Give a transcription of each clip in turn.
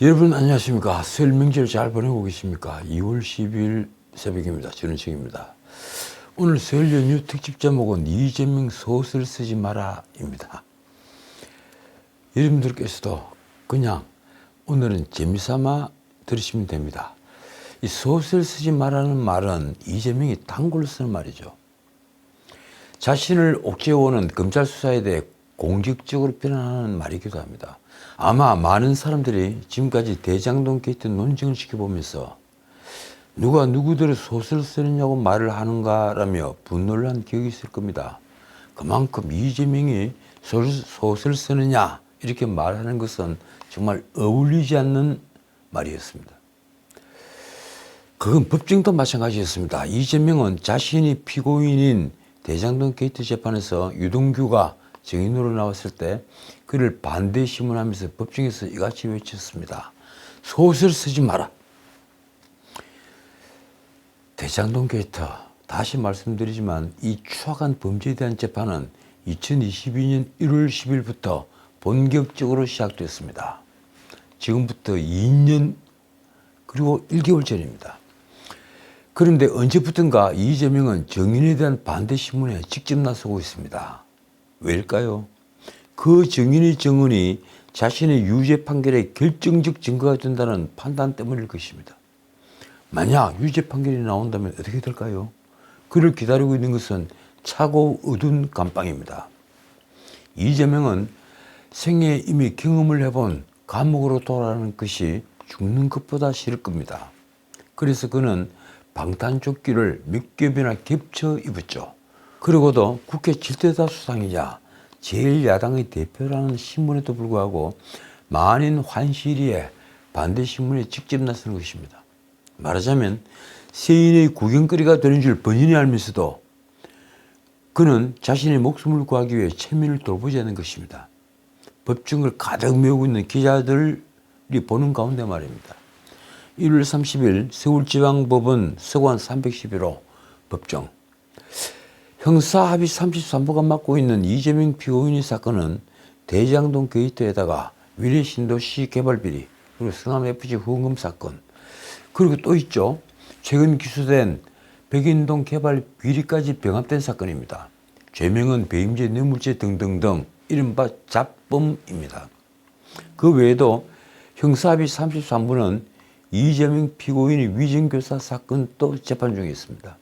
여러분 안녕하십니까? 설 명절 잘 보내고 계십니까? 2월 12일 새벽입니다. 저는 책입니다. 오늘 설 연휴 특집 제목은 이재명 소설 쓰지 마라 입니다. 여러분들께서도 그냥 오늘은 재미삼아 들으시면 됩니다. 이 소설 쓰지 마라는 말은 이재명이 단골로 쓰는 말이죠. 자신을 옥죄어오는 검찰 수사에 대해 공직적으로 비난하는 말이기도 합니다. 아마 많은 사람들이 지금까지 대장동 게이트 논쟁을 지켜보면서 누가 누구들의 소설 쓰느냐고 말을 하는가라며 분노를 한 기억이 있을 겁니다. 그만큼 이재명이 소설 쓰느냐 이렇게 말하는 것은 정말 어울리지 않는 말이었습니다. 그건 법정도 마찬가지였습니다. 이재명은 자신이 피고인인 대장동 게이트 재판에서 유동규가 증인으로 나왔을 때 그를 반대 신문하면서 법정에서 이같이 외쳤습니다. 소설 쓰지 마라. 대장동 게이트 다시 말씀드리지만 이 추악한 범죄에 대한 재판은 2022년 1월 10일부터 본격적으로 시작됐습니다. 지금부터 2년 그리고 1개월 전입니다. 그런데 언제부턴가 이재명은 정인에 대한 반대 신문에 직접 나서고 있습니다. 왜일까요? 그 정인의 증언이 자신의 유죄 판결에 결정적 증거가 된다는 판단 때문일 것입니다. 만약 유죄 판결이 나온다면 어떻게 될까요? 그를 기다리고 있는 것은 차고 어두운 감방입니다. 이재명은 생애에 이미 경험을 해본 감옥으로 돌아가는 것이 죽는 것보다 싫을 겁니다. 그래서 그는 방탄조끼를 몇 겹이나 겹쳐 입었죠. 그러고도 국회 질대다수상이자 제1야당의 대표라는 신분에도 불구하고 만인 환시리에 반대 신문에 직접 나서는 것입니다. 말하자면 세인의 구경거리가 되는 줄 본인이 알면서도 그는 자신의 목숨을 구하기 위해 체면을 돌보지 않는 것입니다. 법정을 가득 메우고 있는 기자들이 보는 가운데 말입니다. 1월 30일 서울지방법원 서관 311호 법정 형사합의 33부가 맡고 있는 이재명 피고인의 사건은 대장동 게이트에다가 위례신도시 개발비리 그리고 성남FC 후원금 사건 그리고 또 있죠 최근 기소된 백인동 개발 비리까지 병합된 사건입니다. 죄명은 배임죄, 뇌물죄 등등등 이른바 잡범입니다. 그 외에도 형사합의 33부는 이재명 피고인의 위정교사 사건 또 재판 중에 있습니다.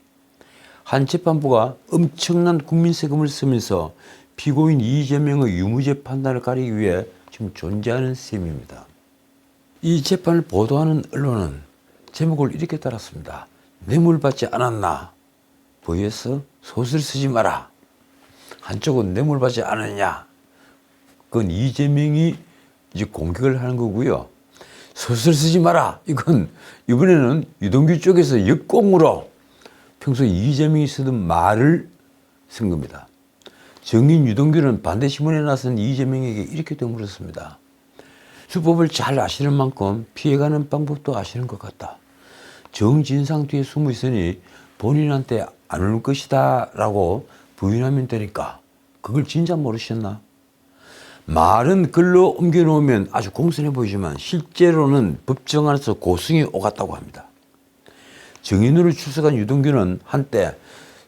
한 재판부가 엄청난 국민 세금을 쓰면서 피고인 이재명의 유무죄 판단을 가리기 위해 지금 존재하는 셈입니다. 이 재판을 보도하는 언론은 제목을 이렇게 달았습니다. 뇌물 받지 않았나? 보여서 소설 쓰지 마라. 한쪽은 뇌물 받지 않았냐? 그건 이재명이 이제 공격을 하는 거고요. 소설 쓰지 마라. 이건 이번에는 유동규 쪽에서 역공으로 평소 이재명이 쓰던 말을 쓴 겁니다. 정인 유동규는 반대 신문에 나선 이재명에게 이렇게 되물었습니다. 수법을 잘 아시는 만큼 피해가는 방법도 아시는 것 같다. 정진상 뒤에 숨어 있으니 본인한테 안 올 것이다 라고 부인하면 되니까 그걸 진짜 모르셨나? 말은 글로 옮겨놓으면 아주 공손해 보이지만 실제로는 법정 안에서 고승이 오갔다고 합니다. 정인으로 출석한 유동규는 한때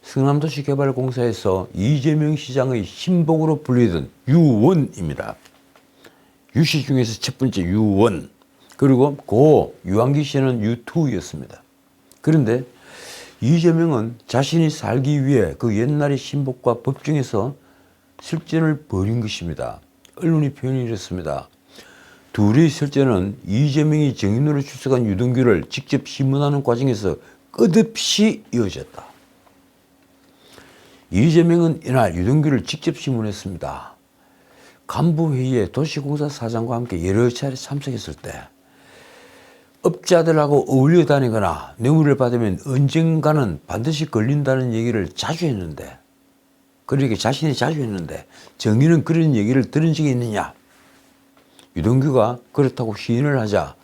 성남도시 개발공사에서 이재명 시장의 신복으로 불리던 유원입니다. 유씨 중에서 첫 번째 유원. 그리고 고 유한기 씨는 유투였습니다. 그런데 이재명은 자신이 살기 위해 그 옛날의 신복과 법정에서 실전을 벌인 것입니다. 언론이 표현이 이렇습니다. 둘의 실전은 이재명이 정인으로 출석한 유동규를 직접 신문하는 과정에서 끝없이 이어졌다. 이재명은 이날 유동규를 직접 신문했습니다. 간부회의에 도시공사 사장과 함께 여러 차례 참석했을 때 업자들하고 어울려 다니거나 뇌물을 받으면 언젠가는 반드시 걸린다는 얘기를 자주 했는데 그러니까 자신이 자주 했는데 정의는 그런 얘기를 들은 적이 있느냐 유동규가 그렇다고 시인을 하자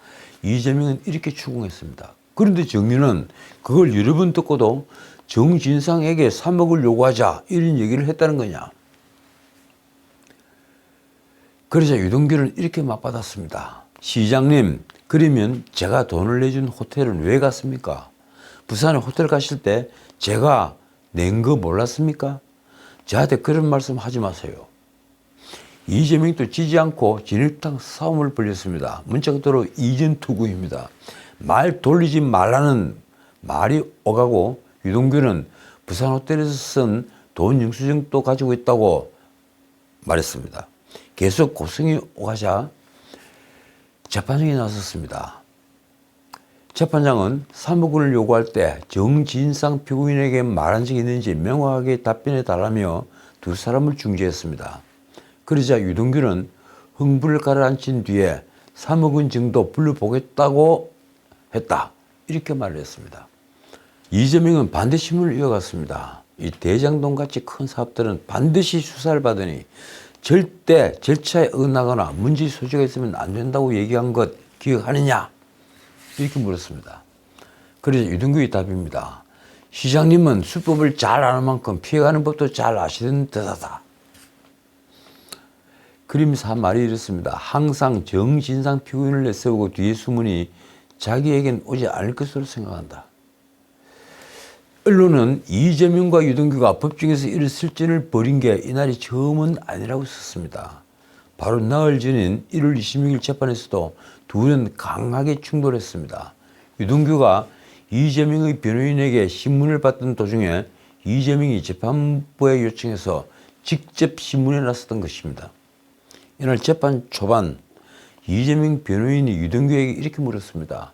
이재명은 이렇게 추궁했습니다. 그런데 정의는 그걸 여러 번 듣고도 정진상에게 3억을 요구하자 이런 얘기를 했다는 거냐. 그러자 유동규는 이렇게 맞받았습니다. 시장님, 그러면 제가 돈을 내준 호텔은 왜 갔습니까? 부산에 호텔 가실 때 제가 낸 거 몰랐습니까? 저한테 그런 말씀 하지 마세요. 이재명도 지지 않고 진흙탕 싸움을 벌였습니다. 문자 그대로 이전 투구입니다. 말 돌리지 말라는 말이 오가고 유동규는 부산 호텔에서 쓴 돈 영수증도 가지고 있다고 말했습니다. 계속 고성이 오가자 재판장이 나섰습니다. 재판장은 3억 원을 요구할 때 정진상 피고인에게 말한 적이 있는지 명확하게 답변해 달라며 두 사람을 중지했습니다. 그러자 유동규는 흥분을 가라앉힌 뒤에 3억 원 정도 불러보겠다고 했다. 이렇게 말을 했습니다. 이재명은 반대 신문을 이어갔습니다. 이 대장동 같이 큰 사업들은 반드시 수사를 받으니 절대 절차에 어긋나거나 문제 소지가 있으면 안 된다고 얘기한 것 기억하느냐? 이렇게 물었습니다. 그래서 유동규의 답입니다. 시장님은 수법을 잘 아는 만큼 피해가는 법도 잘 아시는 듯하다. 그림사 한 말이 이렇습니다. 항상 정진상 피고인을 내세우고 뒤에 수문이 자기에겐 오지 않을 것으로 생각한다. 언론은 이재명과 유동규가 법정에서 이런 실전을 벌인 게 이날이 처음은 아니라고 썼습니다. 바로 나흘 전인 1월 26일 재판에서도 둘은 강하게 충돌했습니다. 유동규가 이재명의 변호인에게 신문을 받던 도중에 이재명이 재판부에 요청해서 직접 신문에 나섰던 것입니다. 이날 재판 초반 이재명 변호인이 유동규에게 이렇게 물었습니다.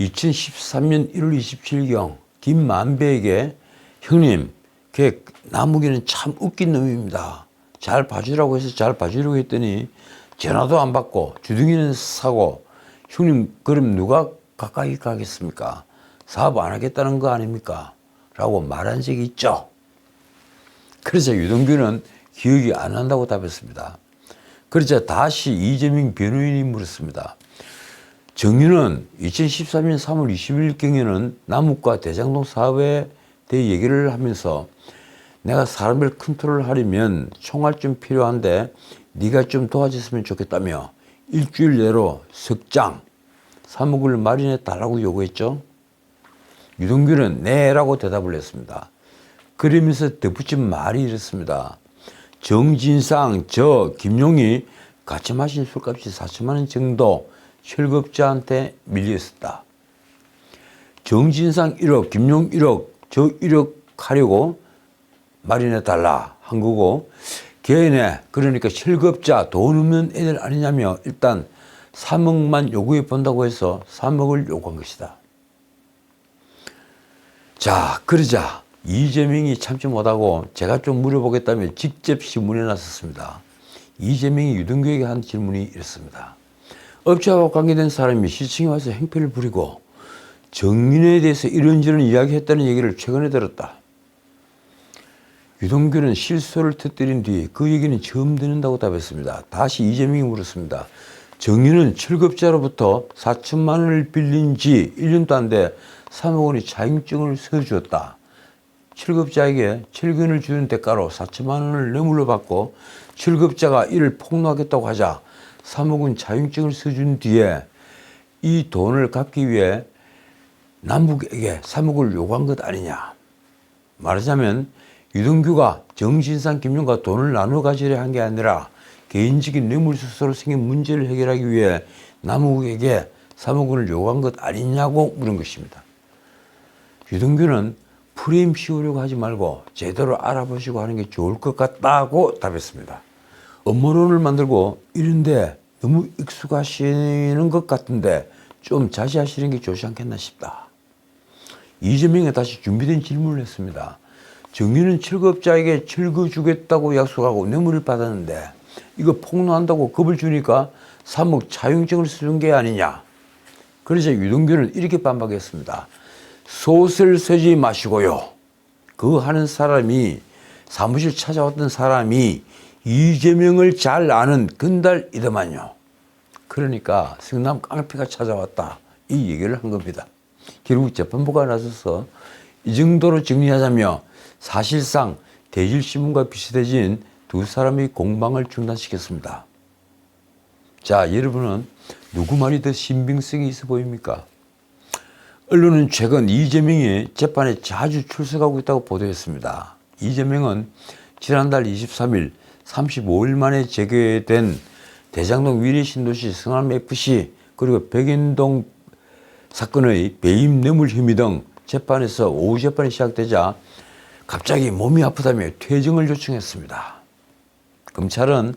2013년 1월 27일경 김만배에게 형님, 걔 나무기는 참 웃긴 놈입니다. 잘 봐주라고 해서 잘 봐주려고 했더니 전화도 안 받고 주둥이는 사고 형님 그럼 누가 가까이 가겠습니까? 사업 안 하겠다는 거 아닙니까? 라고 말한 적이 있죠. 그래서 유동규는 기억이 안 난다고 답했습니다. 그러자 다시 이재명 변호인이 물었습니다. 정유는 2013년 3월 20일경에는 남욱과 대장동 사업에 대해 얘기를 하면서 내가 사람을 컨트롤하려면 총알 좀 필요한데 네가 좀 도와줬으면 좋겠다며 일주일 내로 석장 3억을 마련해 달라고 요구했죠. 유동규는 네라고 대답을 했습니다. 그러면서 덧붙인 말이 이렇습니다. 정진상, 저, 김용이 같이 마신 술값이 4천만 원 정도 철급자한테 밀려 있었다. 정진상 1억, 김용 1억, 저 1억 하려고 마련해 달라 한 거고 걔네 그러니까 철급자 돈 없는 애들 아니냐며 일단 3억만 요구해 본다고 해서 3억을 요구한 것이다. 자 그러자 이재명이 참지 못하고 제가 좀 물어보겠다며 직접 신문에 나섰습니다. 이재명이 유동규에게 한 질문이 이렇습니다. 업체와 관계된 사람이 시청에 와서 행패를 부리고 정인에 대해서 이런저런 이야기했다는 얘기를 최근에 들었다. 유동규는 실소를 터뜨린 뒤 그 얘기는 처음 듣는다고 답했습니다. 다시 이재명이 물었습니다. 정윤은 철급자로부터 4천만 원을 빌린 지 1년도 안 돼 3억 원의 자격증을 써주었다. 철급자에게 철근을 주는 대가로 4천만 원을 뇌물로 받고 철급자가 이를 폭로하겠다고 하자 3억 원 자격증을 써준 뒤에 이 돈을 갚기 위해 남북에게 3억을 요구한 것 아니냐. 말하자면 유동규가 정진상 김용과 돈을 나눠 가지려 한 게 아니라 개인적인 뇌물수수로 생긴 문제를 해결하기 위해 남욱에게 3억 원을 요구한 것 아니냐고 물은 것입니다. 유동규는 프레임 씌우려고 하지 말고 제대로 알아보시고 하는 게 좋을 것 같다고 답했습니다. 업무론을 만들고 이런데 너무 익숙하시는 것 같은데 좀 자제하시는 게 좋지 않겠나 싶다. 이재명이 다시 준비된 질문을 했습니다. 정유는 철거업자에게 철거 주겠다고 약속하고 뇌물을 받았는데 이거 폭로한다고 겁을 주니까 3억 차용증을 쓰는 게 아니냐. 그래서 유동규는 이렇게 반박했습니다. 소설 쓰지 마시고요. 그 하는 사람이 사무실 찾아왔던 사람이 이재명을 잘 아는 근달이더만요. 그러니까 성남 깡패가 찾아왔다. 이 얘기를 한 겁니다. 결국 재판부가 나서서 이 정도로 정리하자며 사실상 대질신문과 비슷해진 두 사람의 공방을 중단시켰습니다. 자, 여러분은 누구 말이 더 신빙성이 있어 보입니까? 언론은 최근 이재명이 재판에 자주 출석하고 있다고 보도했습니다. 이재명은 지난달 23일 35일 만에 재개된 대장동 위례 신도시 성남 FC 그리고 백인동 사건의 배임 뇌물 혐의 등 재판에서 오후 재판이 시작되자 갑자기 몸이 아프다며 퇴정을 요청했습니다. 검찰은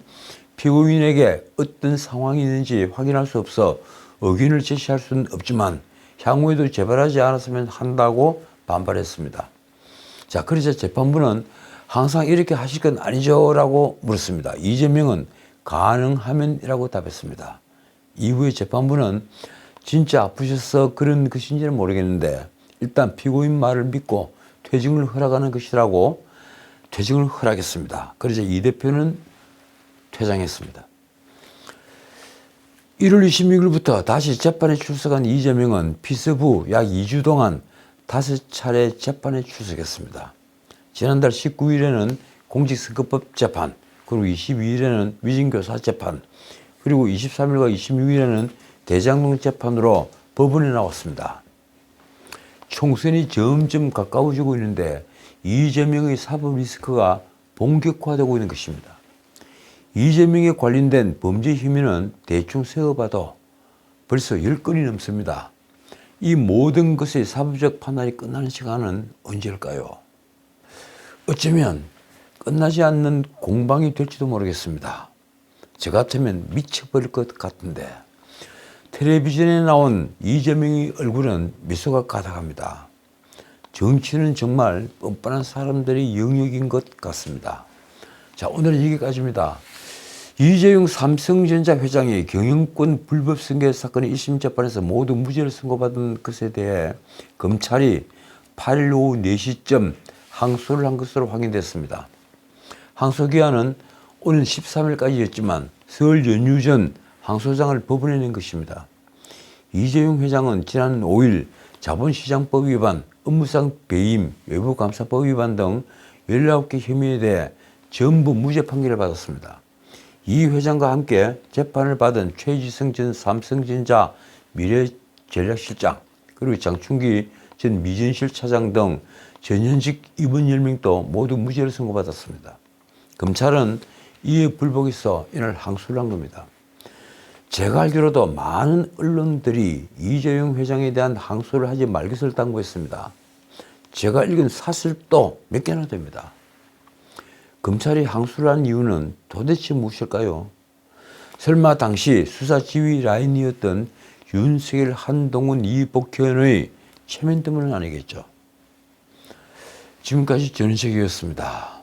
피고인에게 어떤 상황이 있는지 확인할 수 없어 의견을 제시할 수는 없지만 향후에도 재발하지 않았으면 한다고 반발했습니다. 자, 그러자 재판부는 항상 이렇게 하실 건 아니죠? 라고 물었습니다. 이재명은 가능하면이라고 답했습니다. 이후에 재판부는 진짜 아프셔서 그런 것인지는 모르겠는데 일단 피고인 말을 믿고 퇴증을 허락하는 것이라고 퇴증을 허락했습니다. 그러자 이 대표는 퇴장했습니다. 1월 26일부터 다시 재판에 출석한 이재명은 피서부 약 2주 동안 다섯 차례 재판에 출석했습니다. 지난달 19일에는 공직선거법 재판, 그리고 22일에는 위진교사 재판, 그리고 23일과 26일에는 대장동 재판으로 법원에 나왔습니다. 총선이 점점 가까워지고 있는데 이재명의 사법 리스크가 본격화되고 있는 것입니다. 이재명에 관련된 범죄 혐의는 대충 세어봐도 벌써 10건이 넘습니다. 이 모든 것의 사법적 판단이 끝나는 시간은 언제일까요? 어쩌면 끝나지 않는 공방이 될지도 모르겠습니다. 저 같으면 미쳐버릴 것 같은데 텔레비전에 나온 이재명의 얼굴은 미소가 가득합니다. 정치는 정말 뻔뻔한 사람들의 영역인 것 같습니다. 자, 오늘은 여기까지입니다. 이재용 삼성전자 회장이 경영권 불법 승계 사건의 1심 재판에서 모두 무죄를 선고받은 것에 대해 검찰이 8일 오후 4시쯤 항소를 한 것으로 확인됐습니다. 항소 기한은 오늘 13일까지였지만 설 연휴 전 항소장을 법원에 낸 것입니다. 이재용 회장은 지난 5일 자본시장법 위반, 업무상 배임, 외부감사법 위반 등 19개 혐의에 대해 전부 무죄 판결을 받았습니다. 이 회장과 함께 재판을 받은 최지성 전 삼성전자 미래전략실장 그리고 장충기 전 미전실 차장 등 전현직 임원 10명도 모두 무죄를 선고받았습니다. 검찰은 이에 불복해서 이날 항소를 한 겁니다. 제가 알기로도 많은 언론들이 이재용 회장에 대한 항소를 하지 말 것을 당부했습니다. 제가 읽은 사실도 몇 개나 됩니다. 검찰이 항소를 한 이유는 도대체 무엇일까요? 설마 당시 수사 지휘 라인이었던 윤석열, 한동훈, 이복현의 체면 때문은 아니겠죠. 지금까지 전은책이었습니다.